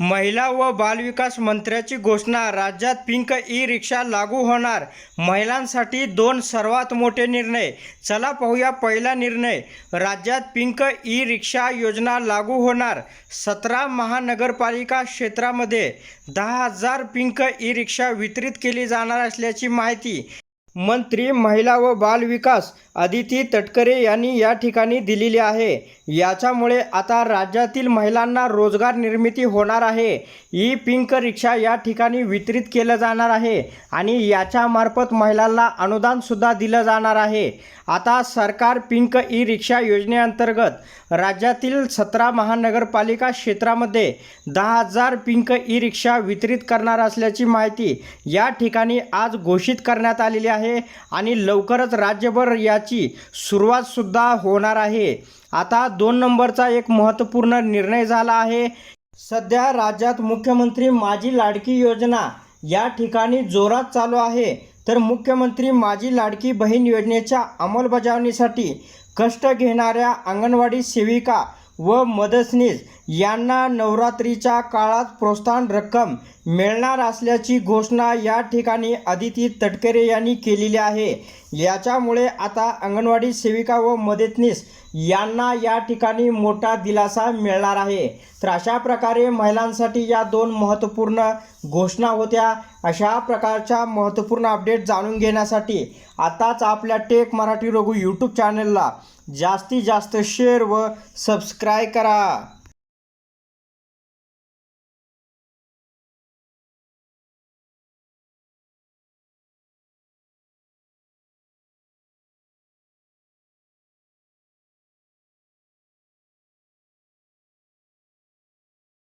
महिला व बालविकास मंत्र्याची घोषणा राज्यात पिंक ई रिक्षा लागू होणार. महिलांसाठी दोन सर्वात मोठे निर्णय. चला पाहूया पहिला निर्णय. राज्यात पिंक ई रिक्षा योजना लागू होणार. सतरा महानगरपालिका क्षेत्रामध्ये दहा हजार पिंक ई रिक्षा वितरित केली जाणार असल्याची माहिती मंत्री महिला व बालविकास अदिती तटकरे यांनी या ठिकाणी दिलेली आहे. याच्यामुळे आता राज्यातील महिलांना रोजगार निर्मिती होणार आहे. ई पिंक रिक्षा या ठिकाणी वितरित केलं जाणार आहे आणि याच्यामार्फत महिलांना अनुदानसुद्धा दिलं जाणार आहे. आता सरकार पिंक ई रिक्षा योजनेअंतर्गत राज्यातील सतरा महानगरपालिका क्षेत्रामध्ये दहा हजार पिंक ई रिक्षा वितरित करणार असल्याची माहिती या ठिकाणी आज घोषित करण्यात आलेली आहे. आणि लवकरच राज्यभर याची सुरुवातसुद्धा होणार आहे. आता दोन नंबरचा एक महत्त्वपूर्ण निर्णय झाला आहे. सध्या राज्यात मुख्यमंत्री माझी लाडकी योजना या ठिकाणी जोरात चालू आहे. तर मुख्यमंत्री माझी लाडकी बहीण योजनेच्या अंमलबजावणीसाठी कष्ट घेणाऱ्या अंगणवाडी सेविका व मदतनीस यांना नवरात्रीच्या काळात प्रोत्साहन रक्कम मिळणार असल्याची घोषणा या ठिकाणी अदिती तटकरे यांनी केलेली आहे. याच्यामुळे आता अंगणवाडी सेविका व मदतनीस यांना या ठिकाणी मोठा दिलासा मिळणार आहे. तर अशा प्रकारे महिलांसाठी या दोन महत्त्वपूर्ण घोषणा होत्या. अशा प्रकारच्या महत्त्वपूर्ण अपडेट जाणून घेण्यासाठी आताच आपल्या टेक मराठी रघु यूट्यूब चॅनलला जास्तीत जास्त शेअर व सबस्क्राईब करा.